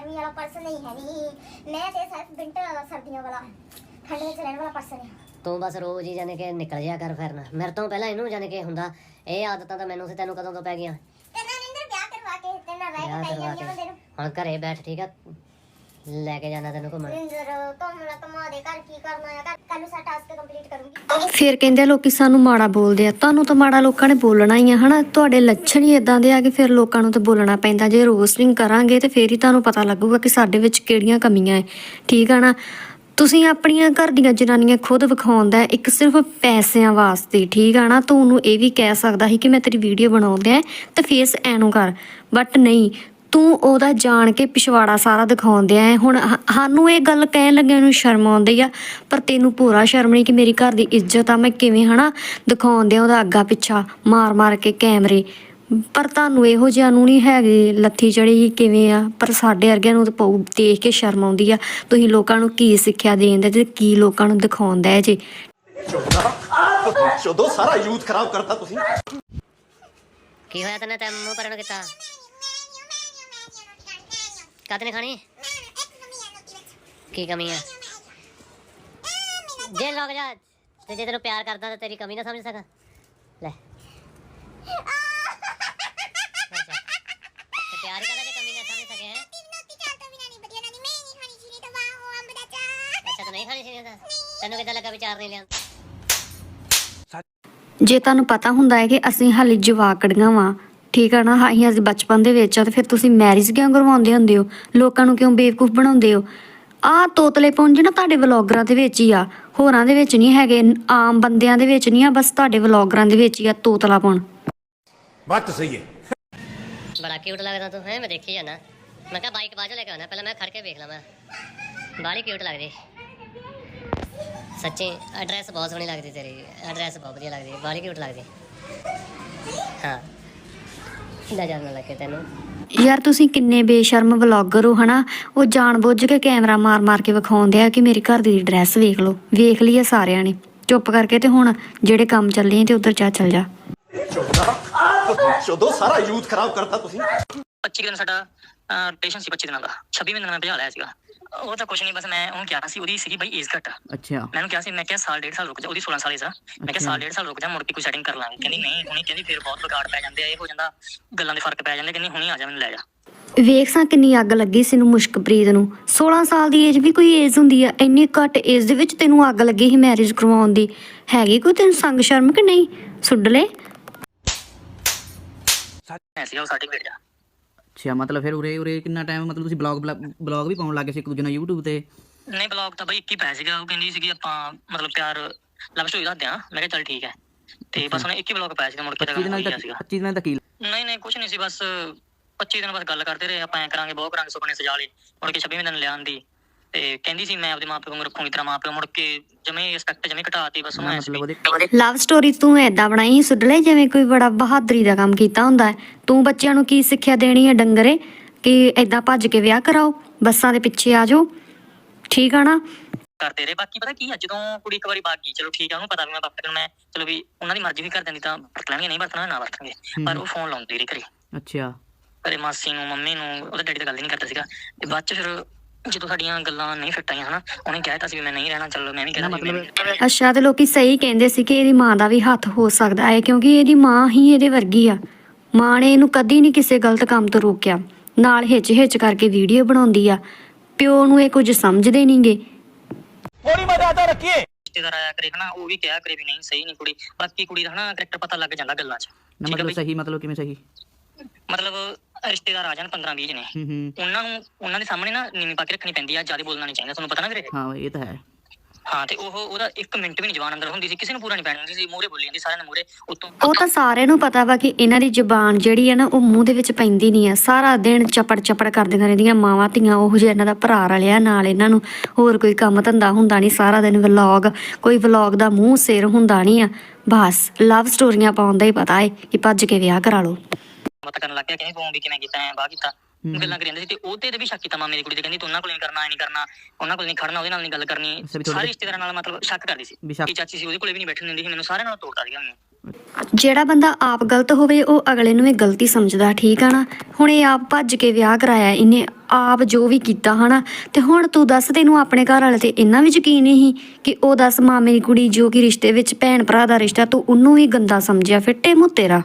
ਗਰਮੀ ਵਾਲਾ ਪਰਸਨ ਨਹੀਂ ਹੈ ਨਹੀਂ ਮੈਂ ਤੇ ਸਿਰਫ ਵਿੰਟਰ ਸਰਦੀਆਂ ਵਾਲਾ ਠੰਡ ਵਿੱਚ ਰਹਿਣ ਵਾਲਾ ਪਰਸਨ ਹੈ। ਤੂੰ ਬਸ ਰੋਜ਼ ਹੀ ਜਾਣੇ ਕਿ ਨਿਕਲ ਜਿਆ ਕਰ ਫਿਰਨਾ ਮੇਰੇ ਤੋਂ ਪਹਿਲਾਂ ਇਹਨੂੰ ਜਾਣੇ ਕਿ ਹੁੰਦਾ ਇਹ ਆਦਤਾਂ ਤਾਂ ਮੈਨੂੰ ਸੀ ਤੈਨੂੰ ਕਦੋਂ ਤੋਂ ਪੈ ਗਈਆਂ। ਤੇ ਨਾ ਨਿੰਦਰ ਵਿਆਹ ਕਰਵਾ ਕੇ ਤੇ ਨਾ ਰਹਿ ਕੇ ਪੈ ਜਾਂਦੀਆਂ ਬੰਦੇ ਨੂੰ। ਹੁਣ ਘਰੇ ਬੈਠ ਠੀਕ ਆ? ਲੈ ਕੇ ਜਾਣਾ ਤੈਨੂੰ ਘੁੰਮਣ। ਨਿੰਦਰ ਕਮਲਾ ਕਮਾ ਦੇ ਘਰ ਕੀ ਕਰਨਾ ਹੈ ਕੱਲ ਨੂੰ ਸਾ ਟਾਸਕ ਕੰਪਲੀਟ ਕਰੂੰਗੀ। ਫਿਰ ਕਹਿੰਦੇ ਆ ਲੋਕੀ ਸਾਨੂੰ ਮਾੜਾ ਬੋਲਦੇ ਆ। ਤੁਹਾਨੂੰ ਤਾਂ ਮਾੜਾ ਲੋਕਾਂ ਨੇ ਬੋਲਣਾ ਹੀ ਆ ਹਨਾ? ਤੁਹਾਡੇ ਲੱਛਣ ਹੀ ਇਦਾਂ ਦੇ ਆ ਕਿ ਫਿਰ ਲੋਕਾਂ ਨੂੰ ਤਾਂ ਬੋਲਣਾ ਪੈਂਦਾ। ਜੇ ਰੋਸਟਿੰਗ ਕਰਾਂਗੇ ਤੇ ਫੇਰ ਹੀ ਤੁਹਾਨੂੰ ਪਤਾ ਲੱਗੂਗਾ ਕਿ ਸਾਡੇ ਵਿੱਚ ਕਿਹੜੀਆਂ ਕਮੀਆਂ ਹੈ ਠੀਕ ਆ ਨਾ? ਤੁਸੀਂ ਆਪਣੀਆਂ ਘਰ ਦੀਆਂ ਜਨਾਨੀਆਂ ਖੁਦ ਵਿਖਾਉਂਦਾ ਇੱਕ ਸਿਰਫ ਪੈਸਿਆਂ ਵਾਸਤੇ ਠੀਕ ਆ ਨਾ? ਤੂੰ ਉਹਨੂੰ ਇਹ ਵੀ ਕਹਿ ਸਕਦਾ ਸੀ ਕਿ ਮੈਂ ਤੇਰੀ ਵੀਡੀਓ ਬਣਾਉਂਦਾ ਤੇ ਫੇਸ ਐਨੂੰ ਕਰ। ਬਟ ਨਹੀਂ ਤੂੰ ਉਹਦਾ ਜਾਣ ਕੇ ਪਿਛਵਾੜਾ ਸਾਰਾ ਦਿਖਾਉਂਦੇ ਆ। ਹੁਣ ਸਾਨੂੰ ਇਹ ਗੱਲ ਕਹਿਣ ਲੱਗਿਆਂ ਨੂੰ ਸ਼ਰਮ ਆਉਂਦੀ ਆ ਪਰ ਤੈਨੂੰ ਪੂਰਾ ਸ਼ਰਮ ਨਹੀਂ ਕਿ ਮੇਰੀ ਘਰ ਦੀ ਇੱਜ਼ਤ ਆ ਮੈਂ ਕਿਵੇਂ ਹਨਾ ਦਿਖਾਉਂਦੇ ਆ ਉਹਦਾ ਅੱਗਾ ਪਿੱਛਾ ਮਾਰ ਮਾਰ ਕੇ ਕੈਮਰੇ। ਪਰ ਤੁਹਾਨੂੰ ਇਹੋ ਜਿਹਾ ਨੂੰ ਨਹੀਂ ਹੈਗੇ ਲੱਥੀ ਚੜੀ ਕਿਵੇਂ ਆ ਪਰ ਸਾਡੇ ਵਰਗਿਆਂ ਨੂੰ ਤਾਂ ਪਊ ਦੇਖ ਕੇ ਸ਼ਰਮ ਆਉਂਦੀ ਆ। ਤੁਸੀਂ ਲੋਕਾਂ ਨੂੰ ਕੀ ਸਿੱਖਿਆ ਦੇਂਦੇ ਤੇ ਕੀ ਲੋਕਾਂ ਨੂੰ ਦਿਖਾਉਂਦਾ ਹੈ ਜੀ ਚੋਦੋ ਸਾਰਾ ਯੂਥ ਖਰਾਬ ਕਰਤਾ ਤੁਸੀਂ। ਕੀ ਹੋਇਆ ਤੈਨੂੰ? ਤੈਨੂੰ ਮੂੰਹ ਪਰਨ ਕੀਤਾ? ਕਾਤੇ ਨੇ ਖਾਣੀ? ਕੀ ਕਮੀ ਆ? ਜੇ ਲੱਗ ਜਾ। ਤੇ ਜੇ ਤੈਨੂੰ ਪਿਆਰ ਕਰਦਾ ਤਾਂ ਤੇਰੀ ਕਮੀ ਨਾ ਸਮਝ ਸਕਾਂ। ਲੈ। ਪਿਆਰ ਕਰਦਾ ਜੇ ਕਮੀ ਨਾ ਸਮਝ ਸਕੇ, ਹੈਂ? ਅੱਛਾ, ਤੂੰ ਨਹੀਂ ਖਾਣੀ ਸੀ ਇਹਦਾ ਤੈਨੂੰ ਕਿੱਦਾਂ ਲੱਗਾ ਵਿਚਾਰ ਨਹੀਂ ਲਿਆ ਜੇ ਤੁਹਾਨੂੰ ਪਤਾ ਹੁੰਦਾ ਹੈ ਕਿ ਅਸੀਂ ਹਾਲੇ ਜਵਾਕੜੀਆਂ ਵਾਂ ਠੀਕ ਆ ਨਾ? ਅਸੀਂ ਅੱਜ ਬਚਪਨ ਦੇ ਵਿੱਚ ਆ ਤੇ ਫਿਰ ਤੁਸੀਂ ਮੈਰਿਜ ਕਿਉਂ ਕਰਵਾਉਂਦੇ ਹੁੰਦੇ ਹੋ? ਲੋਕਾਂ ਨੂੰ ਕਿਉਂ ਬੇਵਕੂਫ ਬਣਾਉਂਦੇ ਹੋ? ਆਹ ਤੋਤਲੇ ਪੁੰਜ ਨਾ ਤੁਹਾਡੇ ਵਲੌਗਰਾਂ ਦੇ ਵਿੱਚ ਹੀ ਆ। ਹੋਰਾਂ ਦੇ ਵਿੱਚ ਨਹੀਂ ਹੈਗੇ ਆਮ ਬੰਦਿਆਂ ਦੇ ਵਿੱਚ ਨਹੀਂ ਆ ਬਸ ਤੁਹਾਡੇ ਵਲੌਗਰਾਂ ਦੇ ਵਿੱਚ ਹੀ ਆ ਤੋਤਲਾਪਣ ਬਾਤ ਤਾਂ ਸਹੀ ਹੈ। ਬੜਾ ਕਿਊਟ ਲੱਗਦਾ ਤੂੰ ਹੈ? ਮੈਂ ਦੇਖੀ ਜਾਣਾ ਮੈਂ ਕਿਹਾ ਬਾਈਕ ਬਾਜੋ ਲੈ ਕੇ ਆਉਣਾ ਪਹਿਲਾਂ ਮੈਂ ਖੜ ਕੇ ਵੇਖ ਲਵਾਂ। ਬਾਲੀ ਕਿਊਟ ਲੱਗਦੀ। ਸੱਚੀ ਐਡਰੈਸ ਬਹੁਤ ਸੋਹਣੀ ਲੱਗਦੀ ਤੇਰੀ। ਐਡਰੈਸ ਬਹੁਤ ਵਧੀਆ ਲੱਗਦੀ ਬਾਲੀ ਕਿਊਟ ਲੱਗਦੀ। ਹਾਂ। ਲੈ ਜਾਣ ਲੱਗੇ ਤੈਨੂੰ। ਯਾਰ ਤੁਸੀਂ ਕਿੰਨੇ ਬੇਸ਼ਰਮ ਵਲੌਗਰ ਹੋ ਹਨਾ? ਉਹ ਜਾਣਬੁੱਝ ਕੇ ਕੈਮਰਾ ਮਾਰ ਮਾਰ ਕੇ ਵਿਖਾਉਂਦੇ ਆ ਕਿ ਮੇਰੀ ਘਰ ਦੀ ਡਰੈਸ ਵੇਖ ਲਓ। ਵੇਖ ਲਈ ਆ ਸਾਰਿਆਂ ਨੇ। ਚੁੱਪ ਕਰਕੇ ਤੇ ਹੁਣ ਜਿਹੜੇ ਕੰਮ ਚੱਲੇ ਤੇ ਉਧਰ ਜਾ ਚੱਲ ਜਾ। ਚੋਦੋ ਸਾਰਾ ਯੂਥ ਖਰਾਬ ਕਰਤਾ ਤੁਸੀਂ। 25 ਦਿਨ ਸਾਡਾ ਪੇਸ਼ੈਂਟ ਸੀ 25 ਦਿਨਾਂ ਦਾ। 26 ਦਿਨ ਮੈਂ ਭਜਾ ਲਿਆ ਸੀਗਾ। ਉਹ ਤਾਂ ਕੁਛ ਨਹੀਂ ਬਸ ਮੈਂ ਉਹਨੂੰ ਕਿਹਾ ਸੀ ਉਹਦੀ ਸੀਗੀ ਬਾਈ ਏਜ ਘੱਟ। ਅੱਛਾ। ਮੈਨੂੰ ਕਿਹਾ ਸੀ ਮੈਂ ਕਿਹਾ ਸਾਲ ਡੇਢ ਸਾਲ ਰੁਕ ਜਾ ਉਹਦੀ 16 ਸਾਲ ਏਜ ਆ। ਮੈਂ ਕਿਹਾ ਸਾਲ ਡੇਢ ਸਾਲ ਰੁਕ ਜਾ ਮੁੜ ਕੇ ਕੋਈ ਸੈਟਿੰਗ ਕਰ ਲਾਂਗੇ। ਕਹਿੰਦੀ ਨਹੀਂ ਹੁਣੀ ਕਹਿੰਦੀ ਫਿਰ ਬਹੁਤ ਵਿਗਾੜ ਪੈ ਜਾਂਦੇ ਆ ਇਹ ਹੋ ਜਾਂਦਾ ਗੱਲਾਂ ਦੇ ਫ਼ਰਕ ਪੈ ਜਾਂਦੇ ਕਹਿੰਦੀ ਹੁਣੀ ਆ ਜਾ ਮੈਨੂੰ ਲੈ ਜਾ। ਵੇਖ ਸਾਂ ਕਿੰਨੀ ਅੱਗ ਲੱਗੀ ਸੀ ਨੂੰ ਮੁਸ਼ਕਪ੍ਰੀਤ ਨੂੰ। 16 ਸਾਲ ਦੀ ਏਜ ਵੀ ਕੋਈ ਏਜ ਹੁੰਦੀ ਆ ਇੰਨੀ ਘੱਟ ਏਜ ਦੇ ਵਿੱਚ ਤੈਨੂੰ ਅੱਗ ਲੱਗੀ ਸੀ ਮੈਰਿਜ ਕਰਵਾਉਣ ਦੀ। ਹੈਗੀ ਕੋਈ ਤੈਨੂੰ ਸੰਗ ਸ਼ਰਮ ਕਿ ਨਹੀਂ? ਸੁੱਡਲੇ ਐ ਸੀਗਾ ਉਹ ਸਰਟੀਫਿਕੇਟ ਜਾ ਅੱਛਾ ਮਤਲਬ ਫਿਰ ਉਰੇ ਉਰੇ ਕਿੰਨਾ ਟਾਈਮ ਮਤਲਬ ਤੁਸੀਂ ਬਲੌਗ ਬਲੌਗ ਵੀ ਪਾਉਣ ਲੱਗੇ ਸੀ ਇੱਕ ਦੂਜੇ ਨਾਲ YouTube ਤੇ? ਨਹੀਂ ਬਲੌਗ ਤਾਂ ਬਾਈ ਇੱਕ ਹੀ ਪੈ ਸੀਗਾ ਉਹ ਕਹਿੰਦੀ ਸੀਗੀ ਆਪਾਂ ਮਤਲਬ ਪਿਆਰ ਲਵ ਸਟੋਰੀ ਦੱਸਦੇ ਆ ਮੈਂ ਕਿਹਾ ਚੱਲ ਠੀਕ ਹੈ। ਤੇ ਬਸ ਉਹਨੇ ਇੱਕ ਹੀ ਬਲੌਗ ਪਾਇਆ ਸੀਗਾ ਮੁੜ ਕੇ ਤਾਂ 25 ਕੰਮ ਦਿਨਾਂ ਤੱਕ ਸੀਗਾ। 25 ਦਿਨਾਂ ਤੱਕ ਕੀ ਨਹੀਂ ਨਹੀਂ ਕੁਛ ਨਹੀਂ ਸੀ ਬਸ 25 ਦਿਨ ਬਸ ਗੱਲ ਕਰਦੇ ਰਹੇ ਆਪਾਂ ਐ ਕਰਾਂਗੇ ਬਹੁਤ ਕਰਾਂਗੇ ਸੁਪਨੇ ਸਜਾ ਲਏ ਮੁੜ ਕੇ 26ਵੇਂ ਦਿਨ ਲਿਆਉਣ ਦੀ ਤੇ ਕਹਿੰਦੀ ਸੀ ਮੈਂ ਆਪਦੇ ਮਾਪਿਆਂ ਨੂੰ ਰੱਖੂੰਗੀ ਤੇਰਾ ਮਾਪਿਓ ਮੁੜ ਕੇ ਜਮੇ ਰਿਸਪੈਕਟ ਜਮੇ ਘਟਾਤੀ ਬਸ ਮਤਲਬ ਉਹਦੇ ਲਵ ਸਟੋਰੀ ਤੂੰ ਐਦਾਂ ਬਣਾਈ ਸੀ ਸੁੱਡਲੇ ਜਿਵੇਂ ਕੋਈ ਬੜਾ ਬਹਾਦਰੀ ਦਾ ਕੰਮ ਕੀਤਾ ਹੁੰਦਾ ਹੈ। ਤੂੰ ਬੱਚਿਆਂ ਨੂੰ ਕੀ ਸਿੱਖਿਆ ਦੇਣੀ ਹੈ ਡੰਗਰੇ? ਕਿ ਐਦਾਂ ਭੱਜ ਕੇ ਵਿਆਹ ਕਰਾਓ ਬੱਸਾਂ ਦੇ ਪਿੱਛੇ ਆ ਜਾਓ। ਠੀਕ ਆ ਨਾ? ਕਰਦੇ ਰਹੇ। ਬਾਕੀ ਪਤਾ ਕੀ ਆ ਜਦੋਂ ਕੁੜੀ ਇੱਕ ਵਾਰੀ ਬਾਗੀ ਚਲੋ ਠੀਕ ਆ ਉਹਨੂੰ ਪਤਾ ਵੀ ਮੈਂ ਨੂੰ ਮੈਂ ਚਲੋ ਵੀ ਉਹਨਾਂ ਦੀ ਮਰਜ਼ੀ ਵੀ ਕਰ ਦਿੰਦੀ ਤਾਂ ਵਰਤ ਲੈਣਗੇ ਨਹੀਂ ਵਰਤਣਾ ਨਾ ਵਰਤਣਗੇ। ਪਰ ਉਹ ਫੋਨ ਲਾਉਂਦੀ ਰਹੀ ਘਰੇ। ਅੱਛਾ। ਘਰੇ ਮਾਸੀ ਨੂੰ ਮੰਮੀ ਨੂੰ ਉਹਦੇ ਡੈਡੀ ਤਾਂ ਗੱਲ ਹੀ ਨਹੀਂ ਕਰਦਾ ਸੀਗਾ। ਤੇ ਬਾਅਦ ਚ ਫਿਰ ਜਦੋਂ ਸਾਡੀਆਂ ਗੱਲਾਂ ਨਹੀਂ ਫਿੱਟ ਆਈਆਂ ਹਨਾ ਉਹਨੇ ਕਹਿਤਾ ਸੀ ਵੀ ਮੈਂ ਨਹੀਂ ਰਹਿਣਾ ਚਲੋ ਮੈਂ ਵੀ ਕਹਿੰਦਾ ਮਤਲਬ ਅੱਛਾ ਤੇ ਲੋਕੀ ਸਹੀ ਕਹਿੰਦੇ ਸੀ ਕਿ ਇਹਦੀ ਮਾਂ ਦਾ ਵੀ ਹੱਥ ਹੋ ਸਕਦਾ ਹੈ ਕਿਉਂਕਿ ਇਹਦੀ ਮਾਂ ਹੀ ਇਹਦੇ ਵਰਗੀ ਆ। ਮਾਂ ਨੇ ਇਹਨੂੰ ਕਦੀ ਨਹੀਂ ਕਿਸੇ ਗਲਤ ਕੰਮ ਤੋਂ ਰੋਕਿਆ। ਨਾਲ ਹਿੱਚ ਹਿੱਚ ਕਰਕੇ ਵੀਡੀਓ ਬਣਾਉਂਦੀ ਆ। ਪਿਓ ਨੂੰ ਇਹ ਕੁਝ ਸਮਝਦੇ ਨਹੀਂਗੇ ਰਿਸ਼ਤੇਦਾਰ ਆਇਆ ਕਰੇ ਹਨਾ ਉਹ ਵੀ ਕਿਹਾ ਕਰੇ ਵੀ ਨਹੀਂ ਸਹੀ ਨਹੀਂ ਕੁੜੀ। ਬਾਕੀ ਕੁੜੀ ਦਾ ਹਨਾ ਕਰੈਕਟਰ ਪਤਾ ਲੱਗ ਜਾਂਦਾ ਗੱਲਾਂ 'ਚ। ਨਾ ਮਤਲਬ? ਸਹੀ ਮਤਲਬ ਕਿਵੇਂ ਸਹੀ? ਮਤਲਬ ਰਿਸ਼ਤੇਦਾਰ ਆ ਜਾਣ 15 20 ਜਣੇ। ਹੂੰ ਹੂੰ। ਉਹਨਾਂ ਨੂੰ ਉਹਨਾਂ ਦੇ ਸਾਹਮਣੇ ਨਾ ਨੀਵੀਂ ਪਾ ਕੇ ਰੱਖਣੀ ਪੈਂਦੀ ਆ ਜ਼ਿਆਦਾ ਬੋਲਣਾ ਨਹੀਂ ਚਾਹੀਦਾ ਤੁਹਾਨੂੰ ਪਤਾ ਨਾ ਵੀਰੇ। ਹਾਂ ਇਹ ਤਾਂ ਹੈ। ਹਾਂ ਤੇ ਉਹ ਉਹਦਾ 1 ਮਿੰਟ ਵੀ ਨਹੀਂ ਜਵਾਨ ਅੰਦਰ ਹੁੰਦੀ ਸੀ ਕਿਸੇ ਨੂੰ ਪੂਰਾ ਨਹੀਂ ਪੈਣ ਦਿੰਦੀ ਸੀ ਮੂਹਰੇ ਬੋਲੀ ਜਾਂਦੀ ਸਾਰਿਆਂ ਦੇ ਮੂਹਰੇ ਉਤੋਂ ਉਹ ਤਾਂ ਸਾਰਿਆਂ ਨੂੰ ਪਤਾ ਵਾ ਕਿ ਇਹਨਾਂ ਦੀ ਜ਼ੁਬਾਨ ਜਿਹੜੀ ਹੈ ਨਾ ਉਹ ਮੂੰਹ ਦੇ ਵਿੱਚ ਪੈਂਦੀ ਨਹੀਂ ਆ। ਸਾਰਾ ਦਿਨ ਚਪੜ ਚਪੜ ਕਰਦੀਆਂ ਰਹਿੰਦੀਆਂ ਮਾਵਾਂ ਧੀਆਂ ਉਹ ਜਿਹਾ ਇਹਨਾਂ ਦਾ ਭਰਾ ਰਲਿਆ ਨਾਲ ਇਹਨਾਂ ਨੂੰ। ਹੋਰ ਕੋਈ ਕੰਮ ਧੰਦਾ ਹੁੰਦਾ ਨਹੀਂ ਸਾਰਾ ਦਿਨ ਵਲੌਗ ਕੋਈ ਵਲੌਗ ਦਾ ਮੂੰਹ ਸਿਰ ਹੁੰਦਾ ਨਹੀਂ ਆ। ਬਸ ਲਵ ਸਟੋਰੀਆਂ ਪਾਉਣ ਦਾ ਹੀ ਪਤਾ ਏ ਕਿ ਭੱਜ ਕੇ ਵਿਆਹ ਕਰਾ ਲਓ। ਮਤ ਕਰਨ ਲੱਗ ਗਿਆ ਕਹਿੰਦੀ ਤੂੰ ਵੀ ਕਿਵੇਂ ਕੀਤਾ ਐ ਬਾਹ ਕੀਤਾ। ਗੱਲਾਂ ਕਰੀ ਜਾਂਦੇ ਸੀ ਤੇ ਉਹਦੇ ਤੇ ਵੀ ਸ਼ੱਕ ਕੀਤਾ ਮਾਮੇ ਦੀ ਕੁੜੀ ਤੇ ਕਹਿੰਦੀ ਤੂੰ ਉਹਨਾਂ ਕੋਲ ਨਹੀਂ ਕਰਨਾ ਐ ਨਹੀਂ ਕਰਨਾ ਉਹਨਾਂ ਕੋਲ ਨਹੀਂ ਖੜਨਾ ਉਹਦੇ ਨਾਲ ਨਹੀਂ ਗੱਲ ਕਰਨੀ। ਸਾਰੇ ਰਿਸ਼ਤੇਦਾਰਾਂ ਨਾਲ ਮਤਲਬ ਸ਼ੱਕ ਕਰਦੀ ਸੀ ਕਿ ਚਾਚੀ ਸੀ ਉਹਦੇ ਕੋਲੇ ਵੀ ਨਹੀਂ ਬੈਠਣ ਦਿੰਦੀ ਸੀ ਮੈਨੂੰ ਸਾਰਿਆਂ ਨਾਲ ਤੋੜਦਾ ਸੀਗਾ ਮੈਨੂੰ ਜਿਹੜਾ ਬੰਦਾ ਆਪ ਗਲਤ ਹੋਵੇ ਉਹ ਅਗਲੇ ਨੂੰ ਵੀ ਗਲਤੀ ਸਮਝਦਾ ਠੀਕ ਆ ਨਾ? ਹੁਣ ਇਹ ਆਪ ਭੱਜ ਕੇ ਵਿਆਹ ਕਰਾਇਆ ਇਹਨੇ ਆਪ ਜੋ ਵੀ ਕੀਤਾ ਹਨਾ? ਤੇ ਹੁਣ ਤੂੰ ਦੱਸ ਤੈਨੂੰ ਆਪਣੇ ਘਰ ਵਾਲੇ ਤੇ ਇੰਨਾ ਵੀ ਯਕੀਨ ਨਹੀਂ ਕਿ ਉਹ ਦੱਸ ਮਾਮੇ ਦੀ ਕੁੜੀ ਜੋ ਕਿ ਰਿਸ਼ਤੇ ਵਿੱਚ ਭੈਣ ਭਰਾ ਦਾ ਰਿਸ਼ਤਾ ਤੂੰ ਉਹਨੂੰ ਵੀ ਗੰਦਾ ਸਮਝਿਆ ਫਿੱਟੇ ਮੂੰਹ ਤੇਰਾ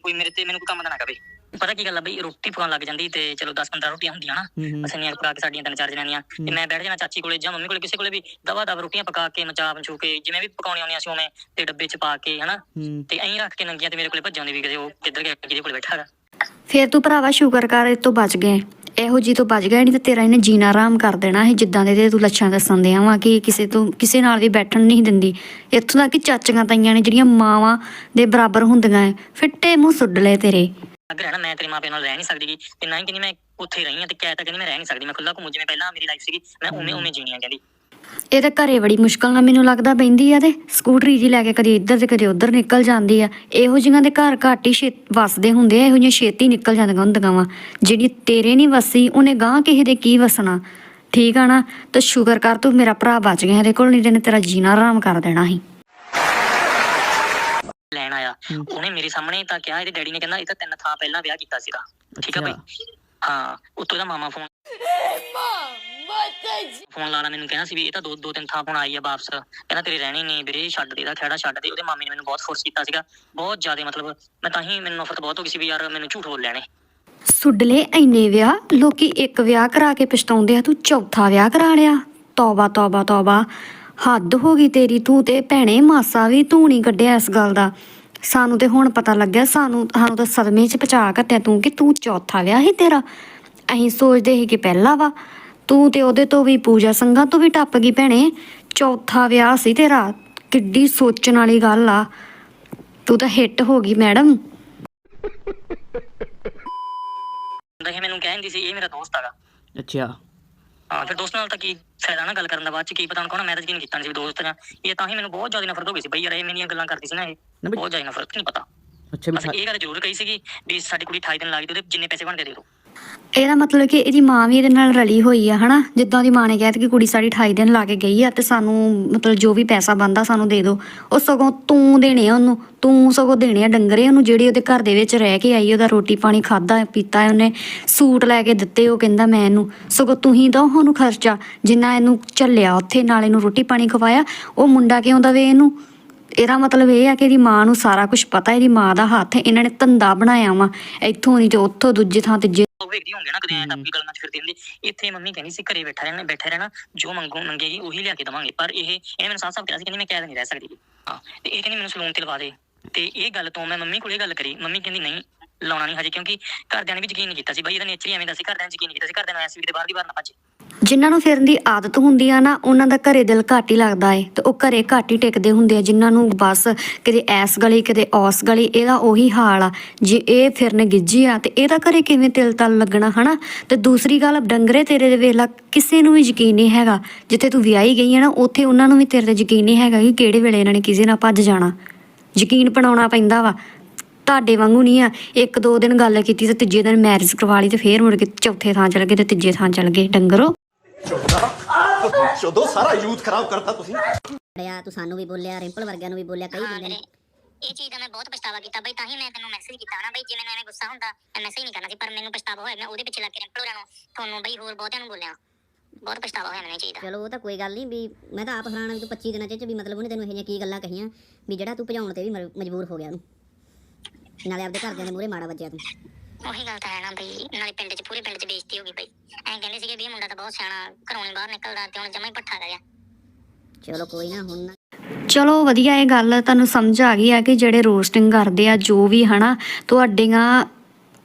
ਤੇ ਕੋਈ ਮੇਰੇ ਤੇ ਮੈਨੂੰ ਕੋਈ ਕੰਮ ਤਾਂ ਨਾ ਕਵੇ। ਪਤਾ ਕੀ ਗੱਲ ਆ ਬਈ ਰੋਟੀ ਪਕਾਉਣ ਲੱਗ ਜਾਂਦੀ ਤੇ ਚਲੋ 10 15 ਰੋਟੀਆਂ ਹੁੰਦੀਆਂ ਨਾ। ਅਸਨੀਆਂ ਪਕਾ ਕੇ ਸਾਡੀਆਂ ਤਿੰਨ ਚਾਰ ਜਣੀਆਂ ਤੇ ਮੈਂ ਬੈਠ ਜਾਣਾ ਚਾਚੀ ਕੋਲੇ ਜਾਂ ਮੰਮੀ ਕੋਲੇ ਕਿਸੇ ਕੋਲੇ ਵੀ। ਦਵਾ ਦਵ ਰੋਟੀਆਂ ਪਕਾ ਕੇ ਮਚਾ ਮਚੂ ਕੇ ਜਿਵੇਂ ਵੀ ਪਕਾਉਣੀਆਂ ਆਉਂਦੀਆਂ ਸੀ ਉਵੇਂ ਤੇ ਡੱਬੇ 'ਚ ਪਾ ਕੇ ਹਨਾ। ਤੇ ਐਂ ਰੱਖ ਕੇ ਨੰਗੀਆਂ ਤੇ ਮੇਰੇ ਕੋਲੇ ਭੱਜ ਆਉਂਦੀ ਵੀ ਕਿਤੇ ਉਹ ਕਿੱਧਰ ਗਿਆ ਕਿਹਦੇ ਕੋਲੇ ਬੈਠਾ ਹੈਗਾ। ਫੇਰ ਤੂੰ ਭਰਾਵਾ ਸ਼ੁਕਰ ਕਰ ਇਹ ਤੋਂ ਬਚ ਗਏ। ਇਹੋ ਜੀ ਤੋਂ ਬਚ ਗਿਆ ਨਹੀਂ ਤੇ ਤੇਰਾ ਇਹਨੇ ਜੀਣਾ ਆਰਾਮ ਕਰ ਦੇਣਾ ਸੀ। ਜਿੱਦਾਂ ਦੇ ਤੂੰ ਲੱਛਣ ਦੱਸਣ ਦਿਆਂ ਵਾ ਕਿ ਕਿਸੇ ਤੋਂ ਕਿਸੇ ਨਾਲ ਵੀ ਬੈਠਣ ਨਹੀਂ ਦਿੰਦੀ। ਇੱਥੋਂ ਤੱਕ ਕਿ ਚਾਚੀਆਂ ਤਾਈਆਂ ਨੇ ਜਿਹੜੀਆਂ ਮਾਵਾਂ ਦੇ ਬਰਾਬਰ ਹੁੰਦੀਆਂ ਐ, ਫਿੱਟੇ ਮੂੰਹ ਸੁੱਡ ਲਏ ਤੇਰੇ। ਅਗਰ ਹੈ ਨਾ ਮੈਂ ਤੇਰੇ ਮਾਪਿਆਂ ਨਾਲ ਰਹਿ ਨਹੀਂ ਸਕਦੀ ਤੇ ਨਾ ਹੀ ਕਹਿੰਦੀ ਮੈਂ ਉੱਥੇ ਰਹੀ ਹਾਂ ਤੇ ਕਹਿ ਤਾਂ ਕਹਿੰਦੀ ਮੈਂ ਰਹਿ ਨਹੀਂ ਸਕਦੀ, ਮੈਂ ਖੁੱਲਾ ਘੁੰਮੂ ਜਿਵੇਂ ਪਹਿਲਾਂ ਮੇਰੀ ਲਾਈਫ ਸੀਗੀ, ਮੈਂ ਉਵੇਂ ਉਵੇਂ ਜੀਣੀ ਆ ਕਹਿੰਦੀ। ਇਹ ਤਾਂ ਘਰੇ ਬੜੀ ਮੁਸ਼ਕਲ ਨਾਲ ਮੈਨੂੰ ਲੱਗਦਾ ਬੈਂਦੀ ਆ ਤੇ ਸਕੂਟਰੀ ਜੀ ਲੈ ਕੇ ਕਦੇ ਇੱਧਰ ਤੇ ਕਦੇ ਉੱਧਰ ਨਿਕਲ ਜਾਂਦੀ ਆ। ਇਹੋ ਜਿਹੀਆਂ ਦੇ ਘਰ ਘੱਟ ਹੀ ਛੇ ਵਸਦੇ ਹੁੰਦੇ ਆ ਇਹੋ ਜਿਹੀਆਂ ਛੇਤੀ ਨਿਕਲ ਜਾਂਦੀਆਂ ਹੁੰਦੀਆਂ ਵਾ। ਜਿਹੜੀ ਤੇਰੇ ਨਹੀਂ ਵਸੀ ਉਹਨੇ ਗਾਂ ਕਿਸੇ ਦੇ ਕੀ ਵਸਣਾ? ਠੀਕ ਆ ਨਾ? ਤੇ ਸ਼ੁਕਰ ਕਰ ਤੂੰ ਮੇਰਾ ਭਰਾ ਬਚ ਗਿਆ ਇਹਦੇ ਕੋਲ ਨਹੀਂ ਤੇ ਤੇਰਾ ਜੀਣਾ ਆਰਾਮ ਕਰ ਦੇਣਾ ਸੀ। ਲੈਣ ਆਇਆ। ਉਹਨੇ ਮੇਰੇ ਸਾਹਮਣੇ ਤਾਂ ਕਿਹਾ ਇਹਦੇ ਡੈਡੀ ਨੇ ਕਹਿੰਦਾ ਇਹ ਤਾਂ ਤਿੰਨ ਥਾਂ ਪਹਿਲਾਂ ਵਿਆਹ ਕੀਤਾ ਸੀਗਾ। ਠੀਕ ਆ ਬਈ ਹਾਂ ਉੱਤੋਂ ਦਾ ਮਾਮਾ ਫੋਨ ਫੋਨ ਲਾਣਾ ਮੈਨੂੰ ਕਹਿੰਦਾ ਸੀ ਵੀ ਇਹ ਤਾਂ ਦੋ ਦੋ ਤਿੰਨ ਥਾਂ ਫੋਨ ਆਈ ਆ ਵਾਪਸ। ਕਹਿੰਦਾ ਤੇਰੀ ਰਹਿਣੀ ਨਹੀਂ ਵੀਰੇ, ਛੱਡ ਦੇ ਦਾ ਖੇੜਾ ਛੱਡ ਦੇ। ਉਹਦੇ ਮਾਮੇ ਨੇ ਮੈਨੂੰ ਬਹੁਤ ਫੋਰਸ ਕੀਤਾ ਸੀਗਾ। ਬਹੁਤ ਜ਼ਿਆਦਾ ਮਤਲਬ, ਮੈਂ ਤਾਂ ਹੀ ਮੈਨੂੰ ਨਫ਼ਰਤ ਬਹੁਤ ਹੋ ਗਈ ਸੀ ਵੀ ਯਾਰ ਮੈਨੂੰ ਝੂਠ ਬੋਲ ਲੈਣੇ ਸੁੱਡਲੇ, ਇੰਨੇ ਵਿਆਹ, ਲੋਕੀ ਇੱਕ ਵਿਆਹ ਕਰਾ ਕੇ ਪਛਤਾਉਂਦੇ ਆ, ਤੂੰ ਚੌਥਾ ਵਿਆਹ ਕਰਾ ਲਿਆ। ਤੌਬਾ ਤੌਬਾ ਤੌਬਾ। ਹੱਦ ਹੋ ਗਈ ਤੇਰੀ, ਤੂੰ ਤੇ ਭੈਣੇ, ਮਾਸਾ ਵੀ ਤੂੰ ਨਹੀਂ ਕੱਢਿਆ ਇਸ ਗੱਲ ਦਾ। ਸਾਨੂੰ ਤੇ ਹੁਣ ਪਤਾ ਲੱਗਿਆ, ਸਾਨੂੰ ਸਾਨੂੰ ਤਾਂ ਸਦਮੇ 'ਚ ਪਚਾ ਘੱਟਿਆ ਤੂੰ ਕਿ ਤੂੰ ਚੌਥਾ ਵਿਆਹ ਹੀ ਤੇਰਾ। ਅਸੀਂ ਸੋਚਦੇ ਸੀ ਕਿ ਪਹਿਲਾ ਵਾ। ਤੂੰ ਤੇ ਉਹਦੇ ਤੋਂ ਵੀ ਪੂਜਾ ਸੰਘਾਂ ਤੋਂ ਵੀ ਟੱਪ ਗਈ ਭੈਣੇ। ਚੌਥਾ ਵਿਆਹ ਸੀ ਤੇਰਾ ਕਿੱਡੀ ਸੋਚਣ ਵਾਲੀ ਗੱਲ ਆ। ਤੂੰ ਤਾਂ ਹਿੱਟ ਹੋ ਗਈ ਮੈਡਮ। ਇਹ ਮੈਨੂੰ ਕਹਿੰਦੀ ਸੀ ਇਹ ਮੇਰਾ ਦੋਸਤ ਹੈਗਾ। ਅੱਛਾ। ਹਾਂ ਫਿਰ ਦੋਸਤ ਨਾਲ ਤਾਂ ਕੀ ਫਾਇਦਾ ਨਾ ਗੱਲ ਕਰਨ ਦਾ ਬਾਅਦ ਚ ਕੀ ਪਤਾ ਹੁਣ ਕੌਣ ਮੈਂ ਤਾਂ ਯਕੀਨ ਕੀਤਾ ਨਹੀਂ ਸੀ ਵੀ ਦੋਸਤ ਨੇ ਇਹ ਤਾਂ ਹੀ ਮੈਨੂੰ ਬਹੁਤ ਜ਼ਿਆਦਾ ਨਫ਼ਰਤ ਹੋ ਗਈ ਸੀ ਬਈ ਯਾਰ ਇਹ ਮੇਰੀਆਂ ਗੱਲਾਂ ਕਰਦੀ ਸੀ ਨਾ ਇਹ। ਬਹੁਤ ਜ਼ਿਆਦਾ ਨਫ਼ਰਤ ਨਹੀਂ ਪਤਾ। ਅੱਛਾ ਵੀ ਬਸ ਇਹ ਗੱਲ ਜ਼ਰੂਰ ਕਹੀ ਸੀਗੀ ਵੀ ਸਾਡੀ ਕੁੜੀ 28 ਦਿਨ ਲੱਗ ਤੇ ਉਹਦੇ ਜਿੰਨੇ ਪੈਸੇ ਬਣਦੇ ਦੇ ਦਿਓ ਇਹਦਾ ਮਤਲਬ ਕਿ ਇਹਦੀ ਮਾਂ ਵੀ ਇਹਦੇ ਨਾਲ ਰਲੀ ਹੋਈ ਆ, ਹਨਾ? ਜਿੱਦਾਂ ਦੀ ਮਾਂ ਨੇ ਕਿਹਾ ਕਿ ਕੁੜੀ ਸਾਡੀ 28 ਦਿਨ ਲਾ ਕੇ ਗਈ ਆ ਤੇ ਸਾਨੂੰ ਮਤਲਬ ਜੋ ਵੀ ਪੈਸਾ ਬੰਦਾ ਸਾਨੂੰ ਦੇ ਦਿਓ। ਉਹ ਸਗੋਂ ਤੂੰ ਦੇਣੇ ਆ ਉਹਨੂੰ, ਤੂੰ ਸਗੋਂ ਦੇਣੇ ਆ ਡੰਗਰੇ ਉਹਨੂੰ ਜਿਹੜੀ ਉਹਦੇ ਘਰ ਦੇ ਵਿੱਚ ਰਹਿ ਕੇ ਆਈ, ਉਹਦਾ ਰੋਟੀ ਪਾਣੀ ਖਾਦਾ ਪੀਤਾ ਉਹਨੇ, ਸੂਟ ਲੈ ਕੇ ਦਿੱਤੇ ਉਹ ਕਹਿੰਦਾ ਮੈਂ ਇਹਨੂੰ। ਸਗੋਂ ਤੂੰ ਹੀ ਦੋ ਉਹਨੂੰ ਖਰਚਾ, ਜਿੰਨਾ ਇਹਨੂੰ ਝੱਲਿਆ, ਉੱਥੇ ਨਾਲ ਇਹਨੂੰ ਰੋਟੀ ਪਾਣੀ ਖਵਾਇਆ, ਉਹ ਮੁੰਡਾ ਕਿਉਂ ਦਵੇ ਇਹਨੂੰ? ਇਹਦਾ ਮਤਲਬ ਇਹ ਆ ਕਿ ਇਹਦੀ ਮਾਂ ਨੂੰ ਸਾਰਾ ਕੁਝ ਪਤਾ, ਇਹਦੀ ਮਾਂ ਦਾ ਹੱਥ ਇਹਨਾਂ ਨੇ ਧੰਦਾ ਬਣਾਇਆ ਵਾ, ਇੱਥੋਂ ਨਹੀਂ ਤੇ ਉੱਥੋਂ ਦੂਜੇ ਥਾਂ ਤੇ ਵੇਖਦੀ ਹੋਣਗੇ ਨਾ ਕਦੇ ਐਂ ਤਾਂ ਵੀ ਗੱਲਾਂ 'ਚ ਫਿਰਦੀ ਹੁੰਦੀ। ਇੱਥੇ ਮੰਮੀ ਕਹਿੰਦੀ ਸੀ ਘਰੇ ਬੈਠਾ ਰਹਿਣਾ ਬੈਠਾ ਰਹਿਣਾ ਜੋ ਮੰਗੋ ਮੰਗੇਗੀ ਉਹੀ ਲਿਆ ਕੇ ਦਵਾਂਗੇ। ਪਰ ਇਹ ਇਹਨੇ ਮੈਨੂੰ ਸਾਫ਼ ਸਾਫ਼ ਕਿਹਾ ਸੀ ਕਹਿੰਦੀ ਮੈਂ ਕੈਦ ਨਹੀਂ ਰਹਿ ਸਕਦੀ। ਹਾਂ ਤੇ ਇਹ ਕਹਿੰਦੀ ਮੈਨੂੰ ਸਲੂਨ ਤੇ ਲਵਾ ਦੇ। ਤੇ ਇਹ ਗੱਲ ਤੋਂ ਮੈਂ ਮੰਮੀ ਕੋਲੇ ਗੱਲ ਕਰੀ। ਮੰਮੀ ਕਹਿੰਦੀ ਨਹੀਂ ਲਾਉਣਾ ਨਹੀਂ ਹਜੇ ਕਿਉਂਕਿ ਘਰਦਿਆਂ ਨੇ ਵੀ ਯਕੀਨ ਨਹੀਂ ਕੀਤਾ ਸੀ ਬਾਈ। ਇਹਦਾ ਨੇਚਰ ਹੀ ਐਵੇਂ ਦਾ ਸੀ। ਘਰਦਿਆਂ ਨੇ ਯਕੀਨ ਨਹੀਂ ਕੀਤਾ ਸੀ। ਘਰਦਿਆਂ ਨੂੰ ਐਸੀ ਵੀ ਤੇ ਬਾਹਰ ਦੀ ਬਾਹਰ ਨਾ ਭੱਜੇ। ਜਿਨ੍ਹਾਂ ਨੂੰ ਫਿਰਨ ਦੀ ਆਦਤ ਹੁੰਦੀ ਆ ਨਾ, ਉਹਨਾਂ ਦਾ ਘਰੇ ਦਿਲ ਘੱਟ ਹੀ ਲੱਗਦਾ ਏ ਤੇ ਉਹ ਘਰੇ ਘੱਟ ਹੀ ਟਿਕਦੇ ਹੁੰਦੇ ਆ, ਜਿਨ੍ਹਾਂ ਨੂੰ ਬਸ ਕਿਤੇ ਐਸ ਗਲੀ, ਕਿਤੇ ਔਸ ਗਲੀ, ਇਹਦਾ ਉਹੀ ਹਾਲ ਆ। ਜੇ ਇਹ ਫਿਰਨ ਗਿੱਜੀ ਆ, ਤੇ ਇਹਦਾ ਘਰੇ ਕਿਵੇਂ ਤਿਲ ਤਲ ਲੱਗਣਾ, ਹਨਾ? ਤੇ ਦੂਸਰੀ ਗੱਲ, ਡੰਗਰੇ ਤੇਰੇ ਦੇ ਵੇਲਾ ਕਿਸੇ ਨੂੰ ਵੀ ਯਕੀਨ ਨਹੀਂ ਹੈਗਾ। ਜਿੱਥੇ ਤੂੰ ਵਿਆਹੀ ਗਈ ਆ ਨਾ, ਉੱਥੇ ਉਹਨਾਂ ਨੂੰ ਵੀ ਤੇਰੇ ਤੇ ਯਕੀਨ ਨਹੀਂ ਹੈਗਾ ਕਿ ਕਿਹੜੇ ਵੇਲੇ ਇਹਨਾਂ ਨੇ ਕਿਸੇ ਨਾਲ ਭੱਜ ਜਾਣਾ। ਯਕੀਨ ਬਣਾਉਣਾ ਪੈਂਦਾ ਵਾ। ਤੁਹਾਡੇ ਵਾਂਗੂ ਨਹੀਂ ਆ। ਇੱਕ ਦੋ ਦਿਨ ਗੱਲ ਕੀਤੀ ਤੇ ਤੀਜੇ ਦਿਨ ਮੈਰਿਜ ਕਰਵਾ ਲਈ ਤੇ ਫੇਰ ਮੁੜ ਕੇ ਚੌਥੇ ਥਾਂ ਚਲ ਗਏ ਤੇ ਤੀਜੇ ਥਾਂ ਚਲ ਗਏ। ਡੰਗਰੋ। ਚੋਦੋ ਸਾਰਾ ਯੂਥ ਖਰਾਬ ਕਰਤਾ ਤੁਸੀਂ। ਡਿਆ ਤੂੰ ਸਾਨੂੰ ਵੀ ਬੋਲਿਆ ਰਿੰਪਲ ਵਰਗਿਆਂ ਨੂੰ ਵੀ ਬੋਲਿਆ ਕਈ ਬੰਦੇ ਨੇ ਇਹ ਚੀਜ਼ ਦਾ ਮੈਂ ਬਹੁਤ ਪਛਤਾਵਾ ਕੀਤਾ ਬਈ ਤਾਂ ਹੀ ਮੈਂ ਤੈਨੂੰ ਮੈਸੇਜ ਕੀਤਾ ਨਾ ਬਈ ਜੇ ਮੈਨੂੰ ਐਵੇਂ ਗੁੱਸਾ ਹੁੰਦਾ ਮੈਂ ਮੈਸੇਜ ਨਹੀਂ ਕਰਨਾ ਸੀ ਪਰ ਮੈਨੂੰ ਪਛਤਾਵਾ ਹੋਇਆ ਮੈਂ ਉਹਦੇ ਪਿੱਛੇ ਲੱਗ ਕੇ ਰਿੰਪਲ ਹੋਰਾਂ ਨੂੰ ਤੁਹਾਨੂੰ ਬਈ ਹੋਰ ਬਹੁਤਿਆਂ ਨੂੰ ਬੋਲਿਆ। ਬਹੁਤ ਪਛਤਾਵਾ ਹੋਇਆ ਮੈਨੂੰ ਇਹ ਚੀਜ਼ ਦਾ। ਚਲੋ ਉਹ ਤਾਂ ਕੋਈ ਗੱਲ ਨਹੀਂ ਵੀ ਮੈਂ ਤਾਂ ਆਪ ਹੈਰਾਨ ਵੀ ਤੂੰ 25 ਦਿਨਾਂ ਚ ਵੀ ਮਤਲਬ ਉਹਨੇ ਤੈਨੂੰ ਇਹ ਜਿਹੀਆਂ ਕੀ ਗੱਲਾਂ ਕਹੀਆਂ ਵੀ ਜਿਹੜਾ ਤੂੰ ਭਜਾਉਣ ਤੇ ਵੀ ਮਜਬੂਰ ਹੋ ਗਿਆ ਉਹਨੂੰ। ਨਾਲੇ ਆਪਦੇ ਘਰਦਿਆਂ ਦੇ ਮੂਹਰੇ ਮਾੜਾ ਵੱਜਿਆ ਤੂੰ। ਉਹੀ ਗੱਲ ਤਾਂ ਹੈ ਨਾ ਬਈ ਨਾਲੇ ਪਿੰਡ 'ਚ ਪੂਰੇ ਪਿੰਡ 'ਚ ਬੇਇੱਜ਼ਤੀ ਹੋ ਗਈ ਬਈ। ਐਂ ਕਹਿੰਦੇ ਸੀਗੇ ਵੀ ਇਹ ਮੁੰਡਾ ਤਾਂ ਬਹੁਤ ਸਿਆਣਾ ਘਰੋਂ ਨੀ ਬਾਹਰ ਨਿਕਲਦਾ ਤੇ ਹੁਣ ਜਮਾ ਹੀ ਪੱਠਾ ਗਿਆ। ਚਲੋ ਕੋਈ ਨਾ ਹੁਣ ਨਾ। ਚਲੋ ਵਧੀਆ ਇਹ ਗੱਲ ਤੁਹਾਨੂੰ ਸਮਝ ਆ ਗਈ ਆ ਕਿ ਜਿਹੜੇ ਰੋਸਟਿੰਗ ਕਰਦੇ ਆ ਜੋ ਵੀ ਹਨਾ ਤੁਹਾਡੀਆਂ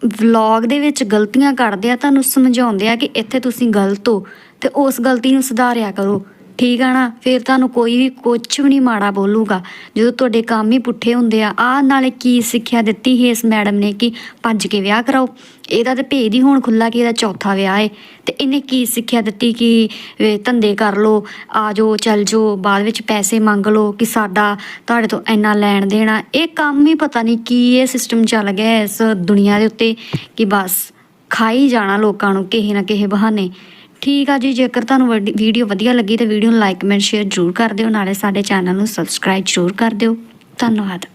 ਵਲੌਗ ਦੇ ਵਿੱਚ ਗਲਤੀਆਂ ਕੱਢਦੇ ਆ ਤੁਹਾਨੂੰ ਸਮਝਾਉਂਦੇ ਆ ਕਿ ਇੱਥੇ ਤੁਸੀਂ ਗਲਤ ਹੋ ਤੇ ਉਸ ਗਲਤੀ ਨੂੰ ਸੁਧਾਰਿਆ ਕਰੋ। ਠੀਕ ਆ ਨਾ? ਫਿਰ ਤੁਹਾਨੂੰ ਕੋਈ ਵੀ ਕੁਝ ਵੀ ਨਹੀਂ ਮਾੜਾ ਬੋਲੂਗਾ। ਜਦੋਂ ਤੁਹਾਡੇ ਕੰਮ ਹੀ ਪੁੱਠੇ ਹੁੰਦੇ ਆ ਆ ਨਾਲੇ ਕੀ ਸਿੱਖਿਆ ਦਿੱਤੀ ਹੈ ਇਸ ਮੈਡਮ ਨੇ ਕਿ ਭੱਜ ਕੇ ਵਿਆਹ ਕਰਾਓ। ਇਹਦਾ ਤੇ ਭੇਦ ਹੀ ਹੁਣ ਖੁੱਲਾ ਕਿ ਇਹਦਾ ਚੌਥਾ ਵਿਆਹ ਏ। ਤੇ ਇਹਨੇ ਕੀ ਸਿੱਖਿਆ ਦਿੱਤੀ ਕਿ ਧੰਦੇ ਕਰ ਲੋ ਆ ਜਾਓ, ਚੱਲ ਜਾਓ, ਬਾਅਦ ਵਿੱਚ ਪੈਸੇ ਮੰਗ ਲੋ ਕਿ ਸਾਡਾ ਤੁਹਾਡੇ ਤੋਂ ਇੰਨਾ ਲੈਣ ਦੇਣਾ। ਇਹ ਕੰਮ ਹੀ ਪਤਾ ਨਹੀਂ ਕੀ ਇਹ ਸਿਸਟਮ ਚੱਲ ਗਿਆ ਇਸ ਦੁਨੀਆ ਦੇ ਉੱਤੇ ਕਿ ਬਸ ਖਾਈ ਜਾਣਾ ਲੋਕਾਂ ਨੂੰ ਕਿਸੇ ਨਾ ਕਿਸੇ ਬਹਾਨੇ। ਠੀਕ ਆ ਜੀ, ਜੇਕਰ ਤੁਹਾਨੂੰ ਵੱਡੀ- ਵੀਡੀਓ ਵਧੀਆ ਲੱਗੀ ਤਾਂ ਵੀਡੀਓ ਨੂੰ ਲਾਈਕ ਕਮੈਂਟ ਸ਼ੇਅਰ ਜ਼ਰੂਰ ਕਰ ਦਿਓ। ਨਾਲੇ ਸਾਡੇ ਚੈਨਲ ਨੂੰ ਸਬਸਕ੍ਰਾਈਬ ਜ਼ਰੂਰ ਕਰ ਦਿਓ। ਧੰਨਵਾਦ।